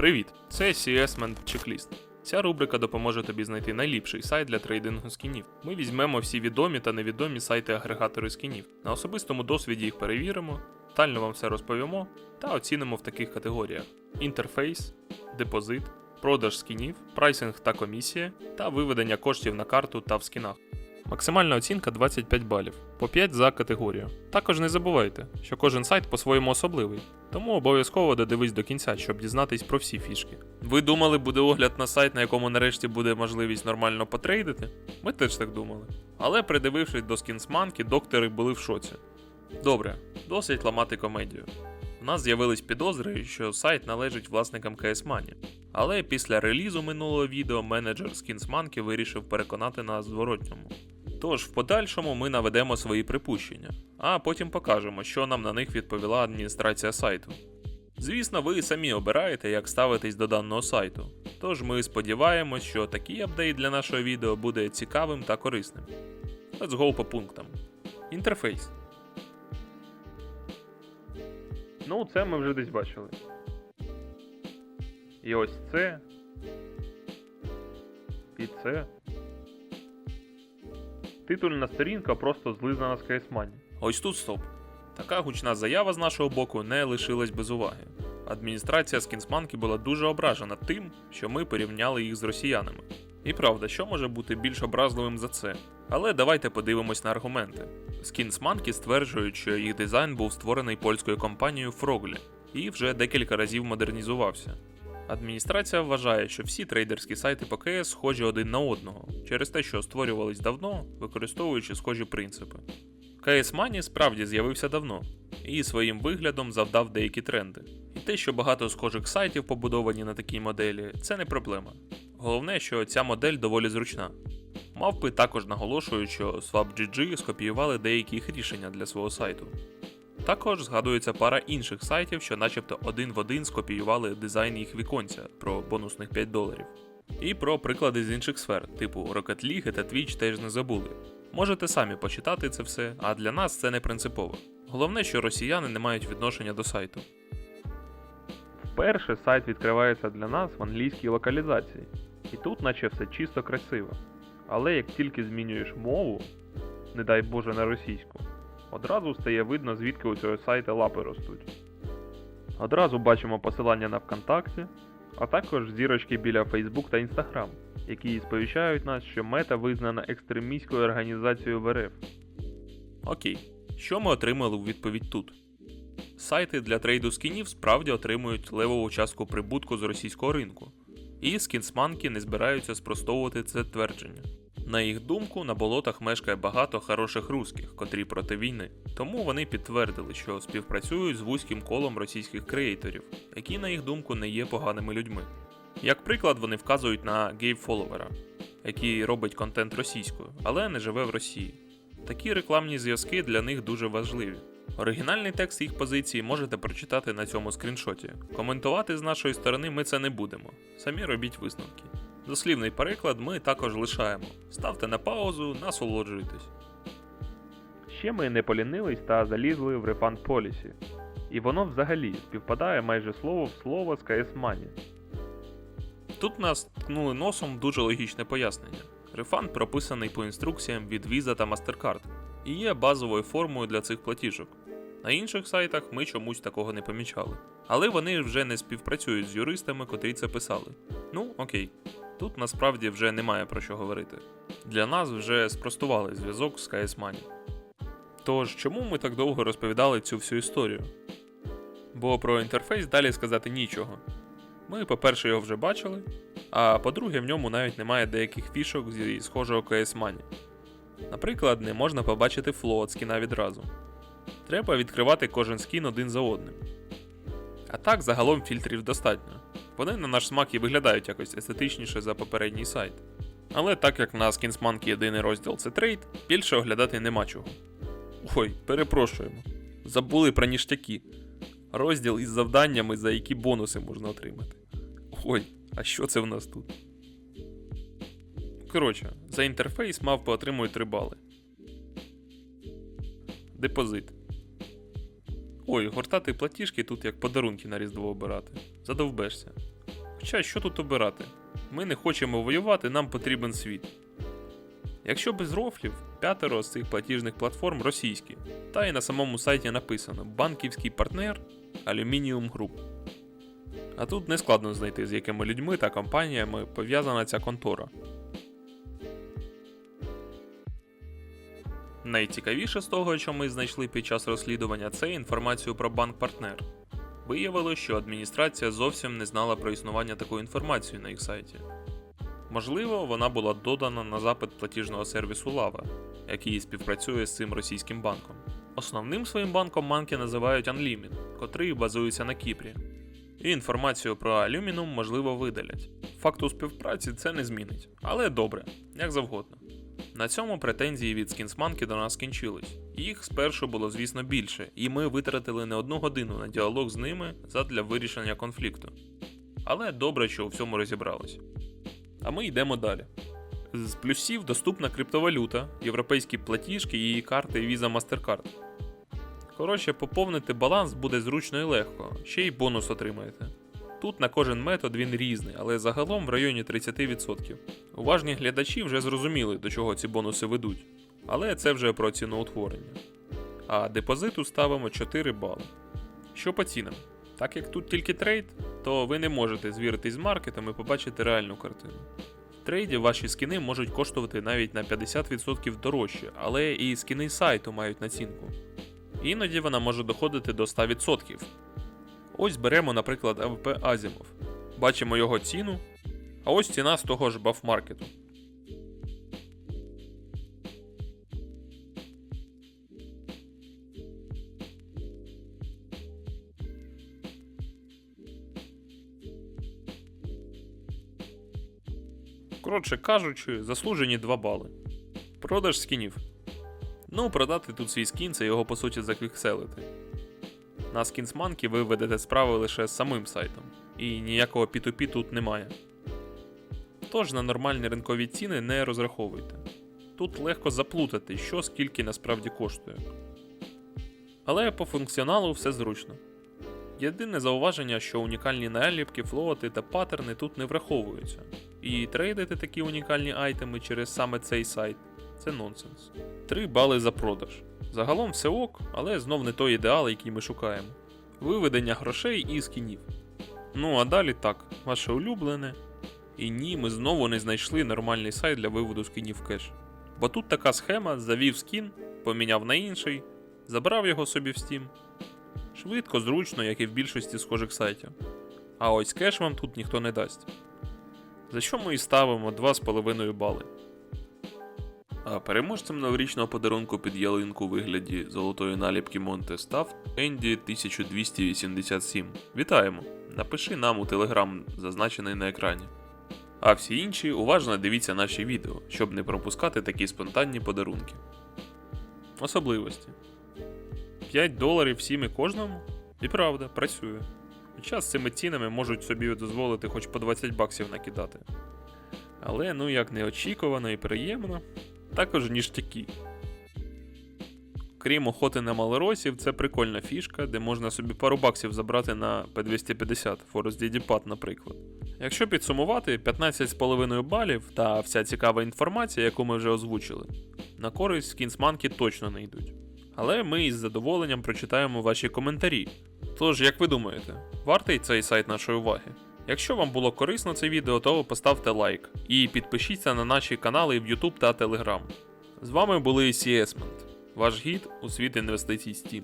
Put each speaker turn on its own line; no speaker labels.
Привіт! Це CSMan Checklist. Ця рубрика допоможе тобі знайти найліпший сайт для трейдингу скінів. Ми візьмемо всі відомі та невідомі сайти-агрегатори скінів. На особистому досвіді їх перевіримо, детально вам все розповімо та оцінимо в таких категоріях: інтерфейс, депозит, продаж скінів, прайсинг та комісія та виведення коштів на карту та в скінах. Максимальна оцінка 25 балів, по 5 за категорію. Також не забувайте, що кожен сайт по-своєму особливий, тому обов'язково додивись до кінця, щоб дізнатись про всі фішки. Ви думали, буде огляд на сайт, на якому нарешті буде можливість нормально потрейдити? Ми теж так думали. Але придивившись до скінсманки, доктори були в шоці. Добре, досить ламати комедію. У нас з'явились підозри, що сайт належить власникам CS Money. Але після релізу минулого відео менеджер Скінсманки вирішив переконати нас зворотньому. Тож в подальшому ми наведемо свої припущення, а потім покажемо, що нам на них відповіла адміністрація сайту. Звісно, ви самі обираєте, як ставитись до даного сайту. Tож ми сподіваємось, що такий апдейт для нашого відео буде цікавим та корисним. Let's go по пунктам. Інтерфейс. Ну, це ми вже десь бачили. І ось це. І це. Титульна сторінка просто злизана з CS-Money. Ось тут стоп. Така гучна заява з нашого боку не лишилась без уваги. Адміністрація Скінсманки була дуже ображена тим, що ми порівняли їх з росіянами. І правда, що може бути більш образливим за це? Але давайте подивимось на аргументи. Скінсманки стверджують, що їх дизайн був створений польською компанією Фроглі і вже декілька разів модернізувався. Адміністрація вважає, що всі трейдерські сайти по КС схожі один на одного, через те, що створювались давно, використовуючи схожі принципи. CS Money справді з'явився давно і своїм виглядом завдав деякі тренди. І те, що багато схожих сайтів побудовані на такій моделі, це не проблема. Головне, що ця модель доволі зручна. Мавпи також наголошують, що SwapGG скопіювали деякі їх рішення для свого сайту. Також згадується пара інших сайтів, що начебто один в один скопіювали дизайн їх віконця про бонусних 5 доларів. І про приклади з інших сфер, типу Rocket League та Twitch теж не забули. Можете самі почитати це все, а для нас це не принципово. Головне, що росіяни не мають відношення до сайту. Вперше сайт відкривається для нас в англійській локалізації, і тут наче все чисто красиво. Але як тільки змінюєш мову, не дай Боже на російську, одразу стає видно, звідки у цього сайту лапи ростуть. Одразу бачимо посилання на ВКонтакті, а також зірочки біля Facebook та Instagram, які сповіщають нас, що мета визнана екстремістською організацією в РФ. Окей, що ми отримали у відповідь тут? Сайти для трейду скінів справді отримують левову частку прибутку з російського ринку, і скінсманки не збираються спростовувати це твердження. На їх думку, на болотах мешкає багато хороших русських, котрі проти війни, тому вони підтвердили, що співпрацюють з вузьким колом російських креаторів, які, на їх думку, не є поганими людьми. Як приклад, вони вказують на гейм-фоловера, який робить контент російською, але не живе в Росії. Такі рекламні зв'язки для них дуже важливі. Оригінальний текст їх позиції можете прочитати на цьому скріншоті. Коментувати з нашої сторони ми це не будемо. Самі робіть висновки. Дослівний переклад ми також лишаємо. Ставте на паузу, насолоджуйтесь. Ще ми не полінились та залізли в Refund Policy. І воно взагалі співпадає майже слово в слово з CS Money. Тут нас ткнули носом дуже логічне пояснення. Рефанд прописаний по інструкціям від Visa та MasterCard і є базовою формою для цих платіжок. На інших сайтах ми чомусь такого не помічали. Але вони вже не співпрацюють з юристами, котрі це писали. Ну, окей, тут насправді вже немає про що говорити. Для нас вже спростували зв'язок з CS Money. Тож, чому ми так довго розповідали цю всю історію? Бо про інтерфейс далі сказати нічого. Ми, по-перше, його вже бачили, а по-друге, в ньому навіть немає деяких фішок зі схожого CS Money. Наприклад, не можна побачити флот скіна відразу. Треба відкривати кожен скін один за одним. А так, загалом фільтрів достатньо. Вони на наш смак і виглядають якось естетичніше за попередній сайт. Але так як на Skinsmonkey єдиний розділ це трейд, більше оглядати нема чого. Ой, перепрошуємо. Забули про ніштяки. Розділ із завданнями, за які бонуси можна отримати. Ой, а що це в нас тут? Коротше, за інтерфейс мавпи отримують 3 бали. Депозит. Ой, гортати платіжки тут як подарунки на Різдво обирати. Задовбешся. Хоча що тут обирати? Ми не хочемо воювати, нам потрібен світ. Якщо без рофлів, п'ятеро з цих платіжних платформ російські, та й на самому сайті написано банківський партнер Aluminium Group. А тут не складно знайти, з якими людьми та компаніями пов'язана ця контора. Найцікавіше з того, що ми знайшли під час розслідування, це інформацію про банк-партнер. Виявилося, що адміністрація зовсім не знала про існування такої інформації на їх сайті. Можливо, вона була додана на запит платіжного сервісу Lava, який співпрацює з цим російським банком. Основним своїм банком манки називають Unlimit, котрий базується на Кіпрі. І інформацію про Aluminum можливо видалять. Факту співпраці це не змінить, але добре, як завгодно. На цьому претензії від Скінсманки до нас скінчились. Їх спершу було, звісно, більше, і ми витратили не одну годину на діалог з ними задля вирішення конфлікту. Але добре, що у всьому розібрались. А ми йдемо далі. З плюсів доступна криптовалюта, європейські платіжки її карти Visa Mastercard. Коротше, поповнити баланс буде зручно і легко, ще й бонус отримаєте. Тут на кожен метод він різний, але загалом в районі 30%. Уважні глядачі вже зрозуміли, до чого ці бонуси ведуть, але це вже про ціноутворення. А депозиту ставимо 4 бали. Що по цінам? Так як тут тільки трейд, то ви не можете звіритись з маркетом і побачити реальну картину. В трейді ваші скіни можуть коштувати навіть на 50% дорожче, але і скіни сайту мають націнку. Іноді вона може доходити до 100%. Ось беремо, наприклад, АВП Азімов. Бачимо його ціну, а ось ціна з того ж бафмаркету. Коротше кажучи, заслужені 2 бали. Продаж скінів. Ну, продати тут свій скін це його по суті заквікселити. На скінсманки ви ведете справи лише з самим сайтом, і ніякого P2P тут немає. Тож на нормальні ринкові ціни не розраховуйте. Тут легко заплутати, що скільки насправді коштує. Але по функціоналу все зручно. Єдине зауваження, що унікальні наліпки, флоти та паттерни тут не враховуються, і трейдити такі унікальні айтеми через саме цей сайт це нонсенс. 3 бали за продаж. Загалом все ок, але знов не той ідеал, який ми шукаємо. Виведення грошей і скінів. Ну а далі так, ваше улюблене. І ні, ми знову не знайшли нормальний сайт для виводу скінів в кеш. Бо тут така схема: завів скін, поміняв на інший, забрав його собі в Steam. Швидко, зручно, як і в більшості схожих сайтів. А ось кеш вам тут ніхто не дасть. За що ми і ставимо 2,5 бали. А переможцем новорічного подарунку під ялинку у вигляді золотої наліпки Монте став Енді 1287. Вітаємо! Напиши нам у телеграм, зазначений на екрані. А всі інші уважно дивіться наші відео, щоб не пропускати такі спонтанні подарунки. Особливості 5 доларів всім і кожному? І правда, працює. Хоча з цими цінами можуть собі дозволити хоч по 20 баксів накидати. Але ну як неочікувано і приємно, також ніштяки. Крім охоти на малоросів, це прикольна фішка, де можна собі пару баксів забрати на P250 Forest DD наприклад. Якщо підсумувати, 15,5 балів та вся цікава інформація, яку ми вже озвучили, на користь скінсманки точно не йдуть. Але ми із задоволенням прочитаємо ваші коментарі. Тож, як ви думаєте, вартий цей сайт нашої уваги? Якщо вам було корисно це відео, то поставте лайк і підпишіться на наші канали в YouTube та Telegram. З вами були CSMent, ваш гід у світ інвестицій Steam.